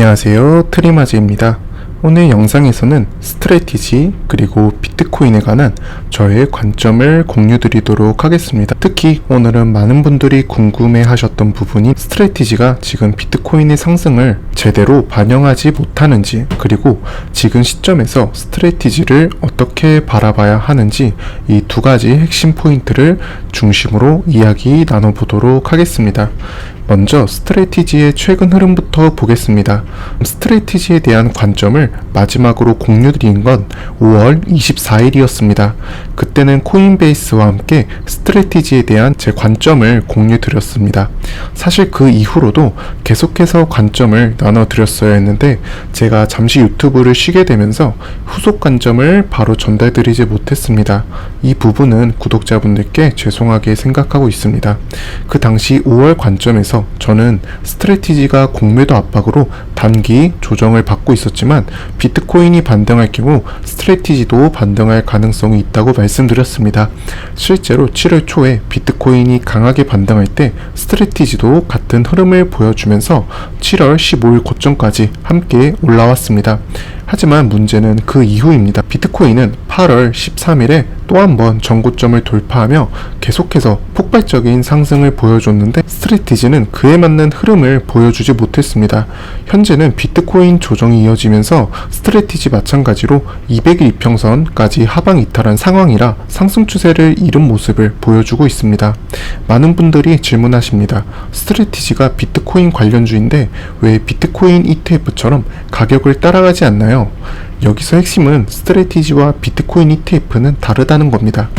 안녕하세요. 트리마즈입니다. 오늘 영상에서는 스트레티지 그리고 비트코인에 관한 저의 관점을 공유 드리도록 하겠습니다. 특히 오늘은 많은 분들이 궁금해 하셨던 부분이 스트레티지가 지금 비트코인의 상승을 제대로 반영하지 못하는지 그리고 지금 시점에서 스트레티지를 어떻게 바라봐야 하는지 이 두 가지 핵심 포인트를 중심으로 이야기 나눠보도록 하겠습니다 먼저 스트레티지의 최근 흐름부터 보겠습니다. 스트레티지에 대한 관점을 마지막으로 공유드린 건 5월 24일이었습니다. 그때는 코인베이스와 함께 스트레티지에 대한 제 관점을 공유드렸습니다. 사실 그 이후로도 계속해서 관점을 나눠드렸어야 했는데 제가 잠시 유튜브를 쉬게 되면서 후속 관점을 바로 전달드리지 못했습니다. 이 부분은 구독자분들께 죄송하게 생각하고 있습니다. 그 당시 5월 관점에서 저는 스트레티지가 공매도 압박으로 단기 조정을 받고 있었지만 비트코인이 반등할 경우 스트레티지도 반등할 가능성이 있다고 말씀드렸습니다. 실제로 7월 초에 비트코인이 강하게 반등할 때 스트레티지도 같은 흐름을 보여주면서 7월 15일 고점까지 함께 올라왔습니다. 하지만 문제는 그 이후입니다. 비트코인은 8월 13일에 또 한 번 전고점을 돌파하며 계속해서 폭발적인 상승을 보여줬는데 스트레티지는 그에 맞는 흐름을 보여주지 못했습니다. 현재는 비트코인 조정이 이어지면서 스트레티지 마찬가지로 200일 이평선까지 하방 이탈한 상황이라 상승 추세를 잃은 모습을 보여주고 있습니다. 많은 분들이 질문하십니다. 스트레티지가 비트코인 관련주인데 왜 비트코인 ETF처럼 가격을 따라가지 않나요? 여기서 핵심은 스트레티지와 비트코인 ETF는 다르다는 겁니다.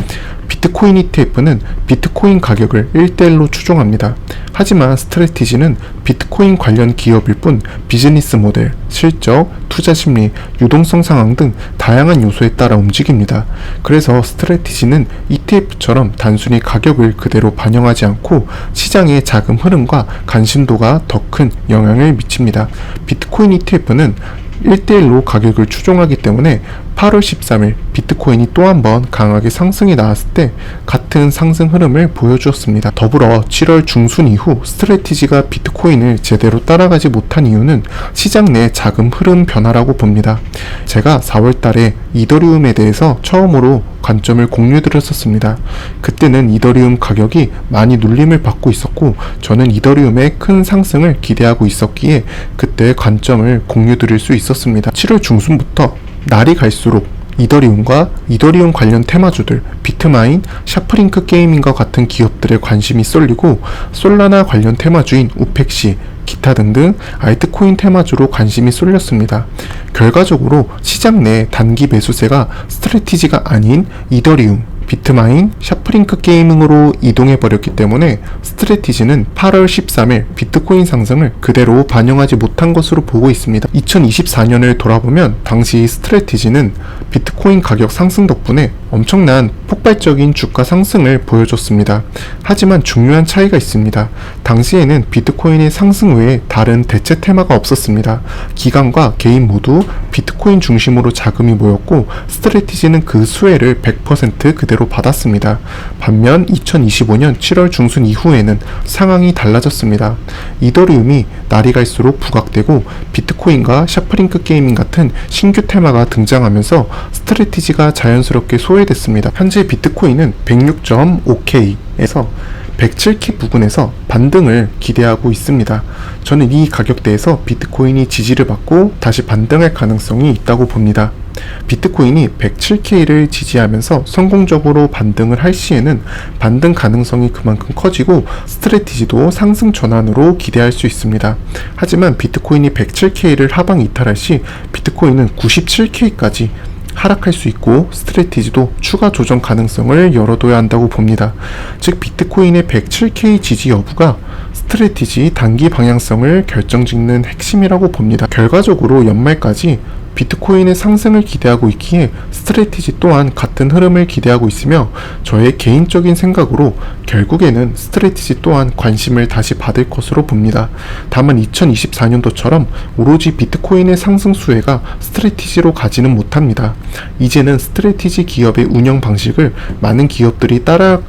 비트코인 ETF는 비트코인 가격을 1대1로 추종합니다. 하지만 스트레티지는 비트코인 관련 기업일 뿐 비즈니스 모델, 실적, 투자 심리, 유동성 상황 등 다양한 요소에 따라 움직입니다. 그래서 스트레티지는 ETF처럼 단순히 가격을 그대로 반영하지 않고 시장의 자금 흐름과 관심도가 더 큰 영향을 미칩니다. 비트코인 ETF는 1대1로 가격을 추종하기 때문에 8월 13일 비트코인이 또 한 번 강하게 상승이 나왔을 때 같은 상승 흐름을 보여주었습니다. 더불어 7월 중순 이후 스트레티지가 비트코인을 제대로 따라가지 못한 이유는 시장 내 자금 흐름 변화라고 봅니다. 제가 4월 달에 이더리움에 대해서 처음으로 관점을 공유드렸었습니다. 그때는 이더리움 가격이 많이 눌림을 받고 있었고 저는 이더리움의 큰 상승을 기대하고 있었기에 그때 관점을 공유드릴 수 있었습니다. 7월 중순부터 날이 갈수록 이더리움과 이더리움 관련 테마주들, 비트마인, 샤프링크 게이밍과 같은 기업들의 관심이 쏠리고 솔라나 관련 테마주인 우펙시, 기타 등등 알트코인 테마주로 관심이 쏠렸습니다. 결과적으로 시장 내 단기 매수세가 스트레티지가 아닌 이더리움, 비트마인, 샤프링크 게이밍으로 이동해 버렸기 때문에 스트레티지는 8월 13일 비트코인 상승을 그대로 반영하지 못한 것으로 보고 있습니다. 2024년을 돌아보면 당시 스트레티지는 비트코인 가격 상승 덕분에 엄청난 폭발적인 주가 상승을 보여줬습니다. 하지만 중요한 차이가 있습니다. 당시에는 비트코인의 상승 외에 다른 대체 테마가 없었습니다. 기관과 개인 모두 비트코인 중심으로 자금이 모였고 스트레티지는 그 수혜를 100% 그대로 받았습니다. 반면 2025년 7월 중순 이후에는 상황이 달라졌습니다. 이더리움이 날이 갈수록 부각되고 비트코인과 샤프링크 게이밍 같은 신규 테마가 등장하면서 스트레티지가 자연스럽게 소외됐습니다. 현재 비트코인은 106.5K에서 107키 부근에서 반등을 기대하고 있습니다. 저는 이 가격대에서 비트코인이 지지를 받고 다시 반등할 가능성이 있다고 봅니다. 비트코인이 107K를 지지하면서 성공적으로 반등을 할 시에는 반등 가능성이 그만큼 커지고 스트레티지도 상승 전환으로 기대할 수 있습니다. 하지만 비트코인이 107K를 하방 이탈할 시 비트코인은 97K까지 하락할 수 있고 스트레티지도 추가 조정 가능성을 열어둬야 한다고 봅니다. 즉 비트코인의 107K 지지 여부가 스트레티지 단기 방향성을 결정짓는 핵심이라고 봅니다. 결과적으로 연말까지 비트코인의 상승을 기대하고 있기에 스트레티지 또한 같은 흐름을 기대하고 있으며 저의 개인적인 생각으로 결국에는 스트레티지 또한 관심을 다시 받을 것으로 봅니다. 다만 2024년도처럼 오로지 비트코인의 상승 수혜가 스트레티지로 가지는 못합니다. 이제는 스트레티지 기업의 운영 방식을 많은 기업들이 따라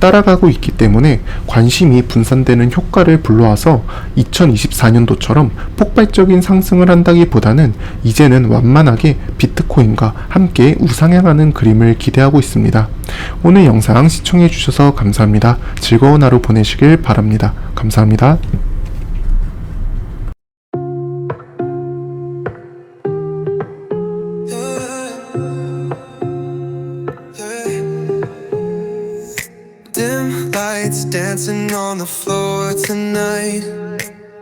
따라가고 있기 때문에 관심이 분산되는 효과를 불러와서 2024년도처럼 폭발적인 상승을 한다기보다는 이제는 완만하게 비트코인과 함께 우상향하는 그림을 기대하고 있습니다. 오늘 영상 시청해 주셔서 감사합니다. 즐거운 하루 보내시길 바랍니다. 감사합니다. Dim lights dancing on the floor tonight.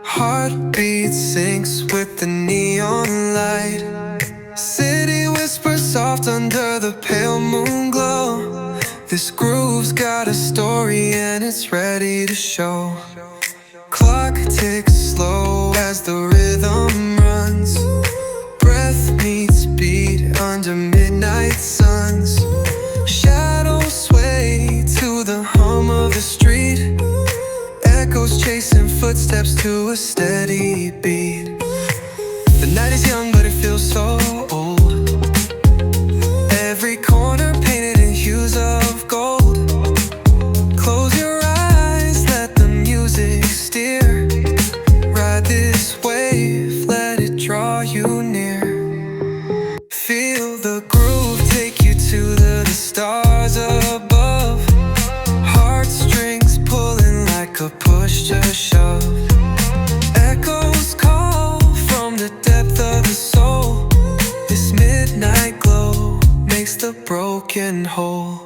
Heartbeat syncs with the neon light. City whispers soft under the pale moon glow. This groove's got a story and it's ready to show. Clock ticks slow as the rhythm beat. The night is young, but it feels so old. Every corner painted in hues of gold. Close your eyes, let the music steer. Ride this broken whole.